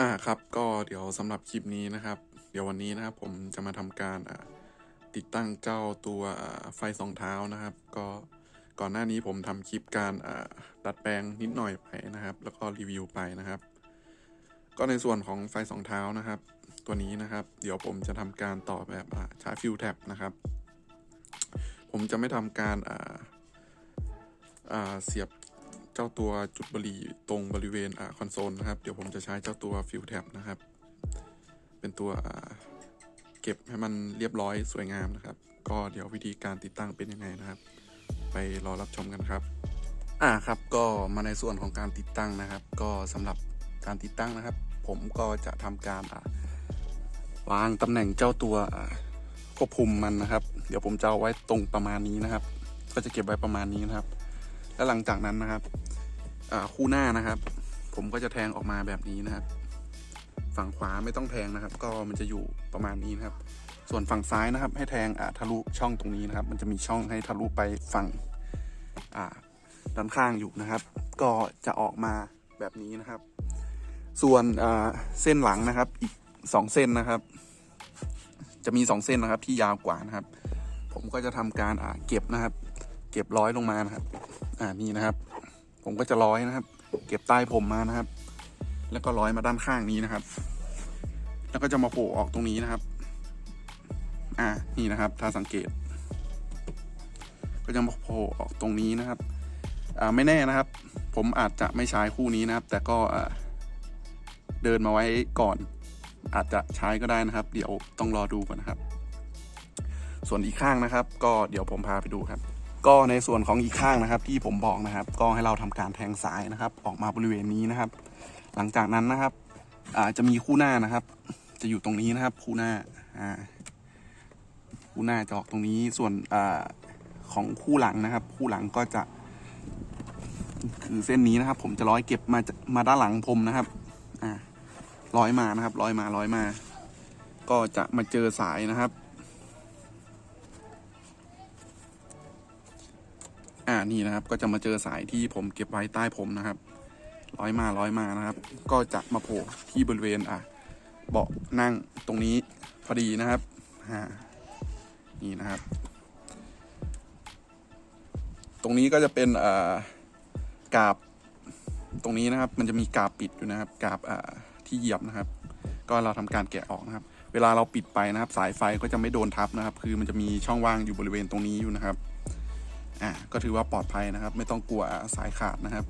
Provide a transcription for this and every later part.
อ่าครับก็เดี๋ยวสำหรับคลิปนี้นะครับ เดี๋ยววันนี้นะครับผมจะมาทำการติดตั้งเจ้าตัวไฟสองเท้านะครับ ก็ก่อนหน้านี้ผมทำคลิปการดัดแปลงนิดหน่อยไปนะครับ แล้วก็รีวิวไปนะครับ ก็ในส่วนของไฟสองเท้านะครับ ตัวนี้นะครับ เดี๋ยวผมจะทำการต่อแบบอ่าใช้ฟิวแท็บนะครับ ผมจะไม่ทำการเสียบ เจ้าตัวจุดบุหรี่ตรงบริเวณอ่าคอนโซลนะครับ เดี๋ยวผมจะใช้เจ้าตัวฟิลแท็บนะครับ เป็นตัวเก็บให้มันเรียบร้อยสวยงามนะครับ ก็เดี๋ยววิธีการติดตั้งเป็นยังไงนะครับ ไปรอรับชมกันครับอ่าครับก็มาในส่วนของการติดตั้งนะครับ ก็สำหรับการติดตั้งนะครับ ผมก็จะทำการวางตำแหน่งเจ้าตัวควบคุมมันนะครับ เดี๋ยวผมจะเอาไว้ตรงประมาณนี้นะครับ ก็จะเก็บไว้ประมาณนี้นะครับ แล้วหลังจากนั้นนะครับ คู่หน้านะครับ ผมก็จะแทงออกมาแบบนี้นะครับ ฝั่งขวาไม่ต้องแทงนะครับ ก็มันจะอยู่ประมาณนี้นะครับ ส่วนฝั่งซ้ายนะครับ ให้แทงทะลุช่องตรงนี้นะครับ มันจะมีช่องให้ทะลุไปฝั่งด้านข้างอยู่นะครับ ก็จะออกมาแบบนี้นะครับ ส่วนเส้นหลังนะครับ อีกสองเส้นนะครับ จะมีสองเส้นนะครับที่ยาวกว่านะครับ ผมก็จะทำการเก็บนะครับ เก็บร้อยลงมานะครับ อ่านี่นะครับ ผมก็จะร้อยนะครับ เก็บใต้ผมมานะครับ แล้วก็ร้อยมาด้านข้างนี้นะครับ แล้วก็จะมาโผล่ออกตรงนี้นะครับ อ่านี่นะครับ ถ้าสังเกต ก็จะมาโผล่ออกตรงนี้นะครับ อ่าไม่แน่นะครับ ผมอาจจะไม่ใช้คู่นี้นะครับ แต่ก็อ่าเดินมาไว้ก่อน อาจจะใช้ก็ได้นะครับ เดี๋ยวต้องรอดูก่อนนะครับ ส่วนอีกข้างนะครับ ก็เดี๋ยวผมพาไปดูครับ ก็ในส่วนของอีกข้างนะครับ ที่ผมบอกนะครับ ก็ให้เราทำการแทงสายนะครับ ออกมาบริเวณนี้นะครับ หลังจากนั้นนะครับอาจะมีคู่หน้านะครับ จะอยู่ตรงนี้นะครับ คู่หน้าคู่หน้าจะออกตรงนี้ส่วนอของคู่หลังนะครับ คู่หลังก็จะ คือเส้นนี้นะครับ ผมจะร้อยเก็บมาจะมาด้านหลังผมนะครับอ่าร้อยมานะครับร้อยมาร้อยมา ก็จะมาเจอสายนะครับ อ่านี่นะครับ ก็จะมาเจอสายที่ผมเก็บไว้ใต้ผมนะครับร้อยมาร้อยมานะครับ ก็จะมาโผล่ที่บริเวณอะเบาะนั่งตรงนี้พอดีนะครับอ่านี่นะครับ ตรงนี้ก็จะเป็นอ่ากาบตรงนี้นะครับ มันจะมีกาบปิดอยู่นะครับ กาบอ่าที่เหยียบนะครับ ก็เราทำการแกะออกนะครับ เวลาเราปิดไปนะครับ สายไฟก็จะไม่โดนทับนะครับ คือมันจะมีช่องว่างอยู่บริเวณตรงนี้อยู่นะครับ ก็ถือว่าปลอดภัยนะครับ ไม่ต้องกลัวสายขาดนะครับ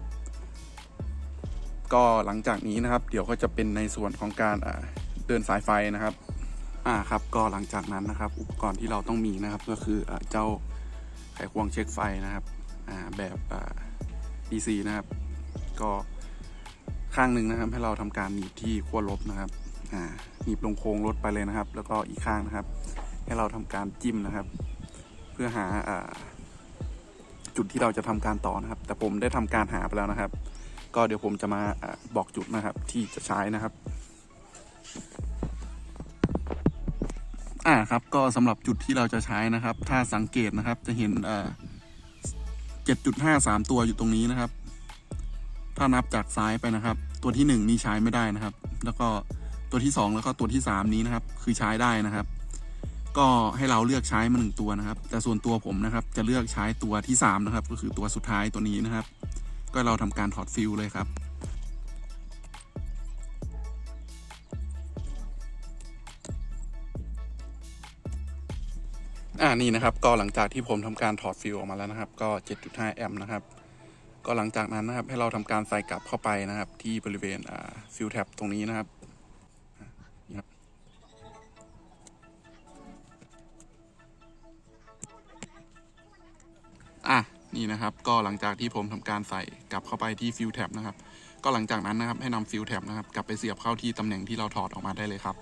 ก็หลังจากนี้นะครับ เดี๋ยวก็จะเป็นในส่วนของการเดินสายไฟนะครับอ่าครับก็หลังจากนั้นนะครับ อุปกรณ์ที่เราต้องมีนะครับก็คืออเจ้าไขควงเช็คไฟนะครับอ่าแบบอ่า DC นะครับ ก็ข้างหนึ่งนะครับ ให้เราทำการหนีบที่ขั้วลบนะครับอ่าหนีบลงโค้งรถไปเลยนะครับ แล้วก็อีกข้างนะครับ ให้เราทำการจิ้มนะครับ เพื่อหาอ่า จุดที่เราจะทำการต่อนะครับ แต่ผมได้ทำการหาไปแล้วนะครับ ก็เดี๋ยวผมจะมาบอกจุดนะครับที่จะใช้นะครับ อ่าครับก็สำหรับจุดที่เราจะใช้นะครับ ถ้าสังเกตนะครับจะเห็นเอ่อเจ็ดจุดห้าสามตัวอยู่ตรงนี้นะครับ ถ้านับจากซ้ายไปนะครับ ตัวที่หนึ่งนี่ใช้ไม่ได้นะครับ แล้วก็ตัวที่สองแล้วก็ตัวที่สามนี้นะครับ คือใช้ได้นะครับ ก็ให้เราเลือกใช้มาหนึ่งตัวนะครับ แต่ส่วนตัวผมนะครับจะเลือกใช้ตัวที่สามนะครับก็คือตัวสุดท้ายตัวนี้นะครับ ก็เราทำการถอดฟิลเลยครับอ่านี่นะครับก็หลังจากที่ผมทำการถอดฟิลออกมาแล้วนะครับ ก็ 7.5 แอมป์นะครับ ก็หลังจากนั้นนะครับให้เราทำการใส่กลับเข้าไปนะครับ ที่บริเวณฟิลแท็บตรงนี้นะครับ นี่นะครับ ก็หลังจากที่ผมทำการใส่กลับเข้าไปที่ฟิลแท็บนะครับ ก็หลังจากนั้นนะครับให้นำฟิลแท็บนะครับกลับไปเสียบเข้าที่ตำแหน่งที่เราถอดออกมาได้เลยครับ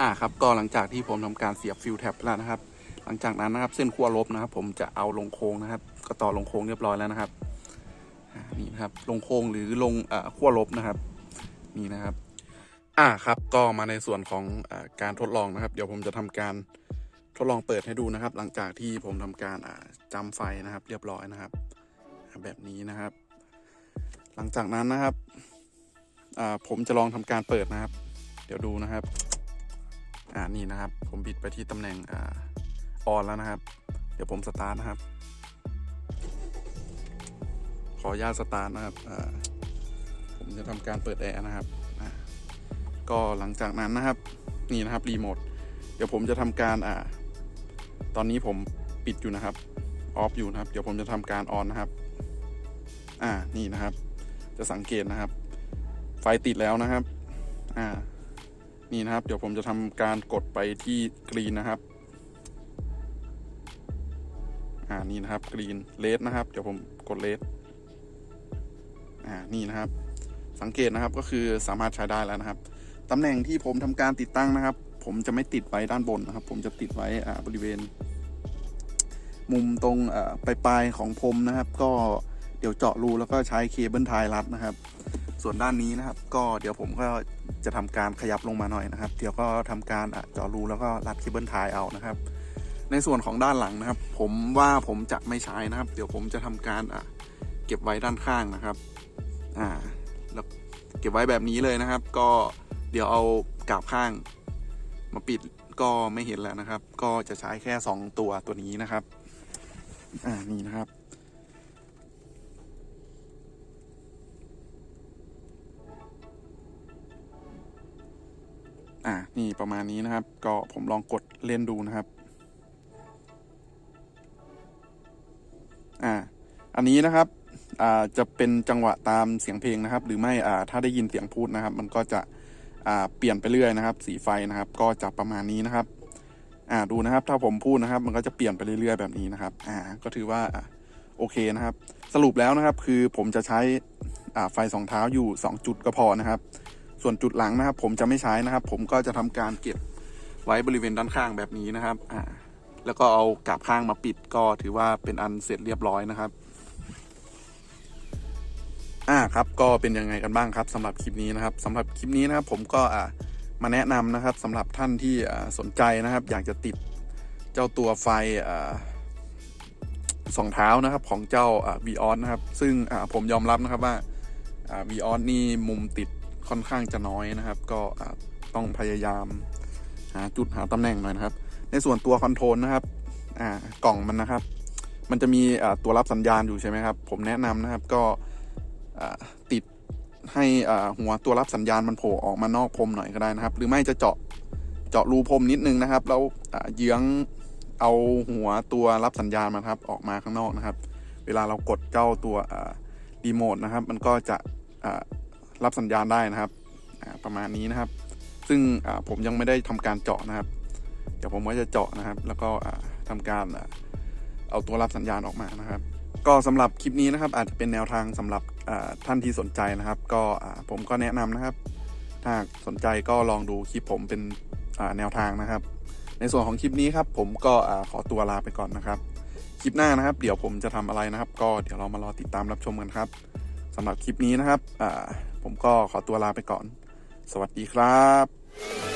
อ่าครับ ก็หลังจากที่ผมทำการเสียบฟิลแท็บแล้วนะครับ หลังจากนั้นนะครับเส้นขั้วลบนะครับ ผมจะเอาลงโค้งนะครับ ก็ต่อลงโค้งเรียบร้อยแล้วนะครับนี่นะครับลงโค้งหรือลงอ่อขั้วลบนะครับนี่นะครับ อ่าครับก็มาในส่วนของอาการทดลองนะครับ เดี๋ยวผมจะทำการทดลองเปิดให้ดูนะครับ หลังจากที่ผมทำการ อ่าจำไฟนะครับ เรียบร้อยนะครับ แบบนี้นะครับ หลังจากนั้นนะครับผมจะลองทำการเปิดนะครับ เดี๋ยวดูนะครับอ่านี่นะครับ ผมบิดไปที่ตำแหน่งอ่าออนแล้วนะครับ เดี๋ยวผมสตาร์ทนะครับ ขออนุญาตสตาร์ทนะครับอ่าผมจะทำการเปิดแอร์นะครับอ่าก็หลังจากนั้นนะครับ นี่นะครับรีโมทเดี๋ยวผมจะทำการอ่าตอนนี้ผมปิดอยู่นะครับ ออฟอยู่นะครับ เดี๋ยวผมจะทำการออนนะครับ อ่า นี่นะครับ จะสังเกตนะครับ ไฟติดแล้วนะครับ อ่า นี่นะครับ เดี๋ยวผมจะทำการกดไปที่กรีนนะครับ อ่า นี่นะครับ กรีนเลสนะครับ เดี๋ยวผมกดเลสอ่า นี่นะครับ สังเกตนะครับ ก็คือสามารถใช้ได้แล้วนะครับตำแหน่งที่ผมทำการติดตั้งนะครับ ผมจะไม่ติดไว้ด้านบนนะครับ ผมจะติดไว้อ่าบริเวณ มุมตรงอ่าปลายๆของพรมนะครับ ก็เดี๋ยวเจาะรูแล้วก็ใช้เคเบิลไทยรัดนะครับ ส่วนด้านนี้นะครับ ก็เดี๋ยวผมก็จะทำการขยับลงมาหน่อยนะครับ เดี๋ยวก็ทำการเจาะรูแล้วก็รัดเคเบิลไทยเอานะครับ ในส่วนของด้านหลังนะครับ ผมว่าผมจะไม่ใช้นะครับ เดี๋ยวผมจะทำการเก็บไว้ด้านข้างนะครับอ่าแล้วเก็บไว้แบบนี้เลยนะครับ ก็เดี๋ยวเอากาบข้างมาปิดก็ไม่เห็นแล้วนะครับ ก็จะใช้แค่ 2 ตัวตัวนี้นะครับ อ่านี่นะครับอ่า นี่ประมาณนี้นะครับ ก็ผมลองกดเล่นดูนะครับ อ่า อันนี้นะครับ อ่า จะเป็นจังหวะตามเสียงเพลงนะครับ หรือไม่ อ่า ถ้าได้ยินเสียงพูดนะครับ มันก็จะ อ่า เปลี่ยนไปเรื่อยนะครับ สีไฟนะครับ ก็จะประมาณนี้นะครับ อ่าดูนะครับ ถ้าผมพูดนะครับ มันก็จะเปลี่ยนไปเรื่อยๆแบบนี้นะครับ อ่า ก็ถือว่าโอเคนะครับ สรุปแล้วนะครับ คือผมจะใช้อ่าไฟสองเท้าอยู่ 2 จุดก็พอนะครับ ส่วนจุดหลังนะครับ ผมจะไม่ใช้นะครับ ผมก็จะทำการเก็บไว้บริเวณด้านข้างแบบนี้นะครับ อ่า แล้วก็เอากาบข้างมาปิดก็ถือว่าเป็นอันเสร็จเรียบร้อยนะครับอ่าครับก็เป็นยังไงกันบ้างครับสำหรับคลิปนี้นะครับสำหรับคลิปนี้นะครับผมก็อ่า มาแนะนำนะครับสำหรับท่านที่สนใจนะครับ อยากจะติดเจ้าตัวไฟอ่าสองเท้านะครับของเจ้าอ่า v ีออนะครับ ซึ่งผมยอมรับนะครับว่าอ่า v ีออนี่มุมติดค่อนข้างจะน้อยนะครับ ก็ต้องพยายามหาจุดหาตำแหน่งหน่อยนะครับ ในส่วนตัวคอนโทรลนะครับกล่องมันนะครับ มันจะมีตัวรับสัญญาณอยู่ใช่ไหมครับ ผมแนะนำนะครับก็ติด ให้หัวตัวรับสัญญาณมันโผล่ออกมานอกพรมหน่อยก็ได้นะครับ หรือไม่จะเจาะเจาะรูพรมนิดนึงนะครับแล้วเยื้องเอาหัวตัวรับสัญญาณมาครับออกมาข้างนอกนะครับ เวลาเรากดเจ้าตัวรีโมทนะครับ มันก็จะรับสัญญาณได้นะครับประมาณนี้นะครับ ซึ่งผมยังไม่ได้ทำการเจาะนะครับ เดี๋ยวผมก็จะเจาะนะครับ แล้วก็อ่าทำการเอาตัวรับสัญญาณออกมานะครับ ก็สำหรับคลิปนี้นะครับ อาจจะเป็นแนวทางสำหรับท่านที่สนใจนะครับ ก็ผมก็แนะนำนะครับ ถ้าสนใจก็ลองดูคลิปผมเป็นแนวทางนะครับ ในส่วนของคลิปนี้ครับผมก็ขอตัวลาไปก่อนนะครับคลิปหน้านะครับ เดี๋ยวผมจะทำอะไรนะครับ ก็เดี๋ยวเรามารอติดตามรับชมกันครับสำหรับคลิปนี้นะครับผมก็ขอตัวลาไปก่อน สวัสดีครับ